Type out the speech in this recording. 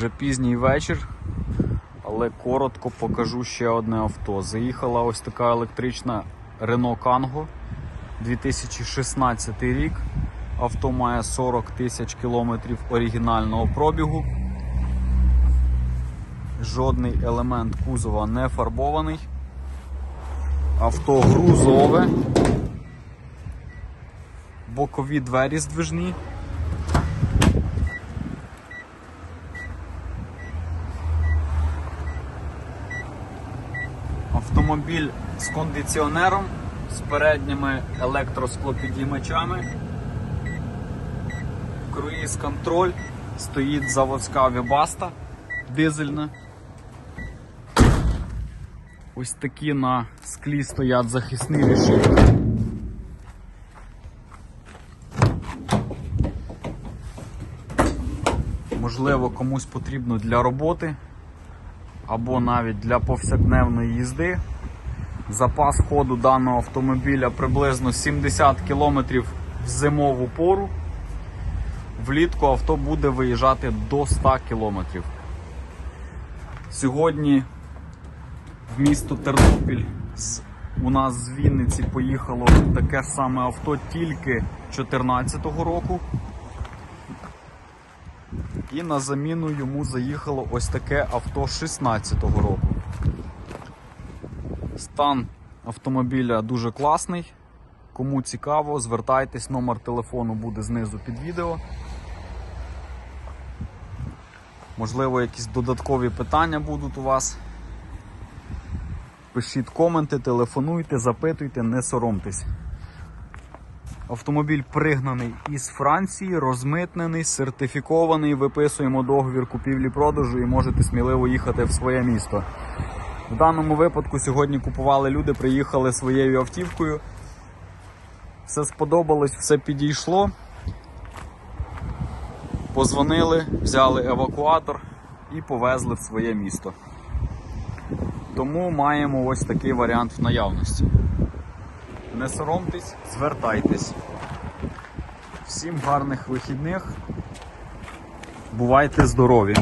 Вже пізній вечір, але коротко покажу ще одне авто. Заїхала ось така електрична Renault Kangoo 2016 рік. Авто має 40 тисяч кілометрів оригінального пробігу. Жодний елемент кузова не фарбований. Авто грузове. Бокові двері здвижні. Автомобіль з кондиціонером, з передніми електросклопідіймачами. Круїз контроль, стоїть заводська Вібаста дизельна. Ось такі на склі стоять захисні решітки. Можливо, комусь потрібно для роботи або навіть для повсякденної їзди. Запас ходу даного автомобіля приблизно 70 км в зимову пору. Влітку авто буде виїжджати до 100 км. Сьогодні в місто Тернопіль у нас з Вінниці поїхало таке саме авто тільки 2014 року. І на заміну йому заїхало ось таке авто 16-го року. Стан автомобіля дуже класний. Кому цікаво, звертайтесь, номер телефону буде знизу під відео. Можливо, якісь додаткові питання будуть у вас. Пишіть коменти, телефонуйте, запитуйте, не соромтесь. Автомобіль пригнаний із Франції, розмитнений, сертифікований. Виписуємо договір купівлі-продажу і можете сміливо їхати в своє місто. В даному випадку сьогодні купували люди, приїхали своєю автівкою. Все сподобалось, все підійшло. Позвонили, взяли евакуатор і повезли в своє місто. Тому маємо ось такий варіант в наявності. Не соромтесь, звертайтесь. Всім гарних вихідних. Бувайте здорові!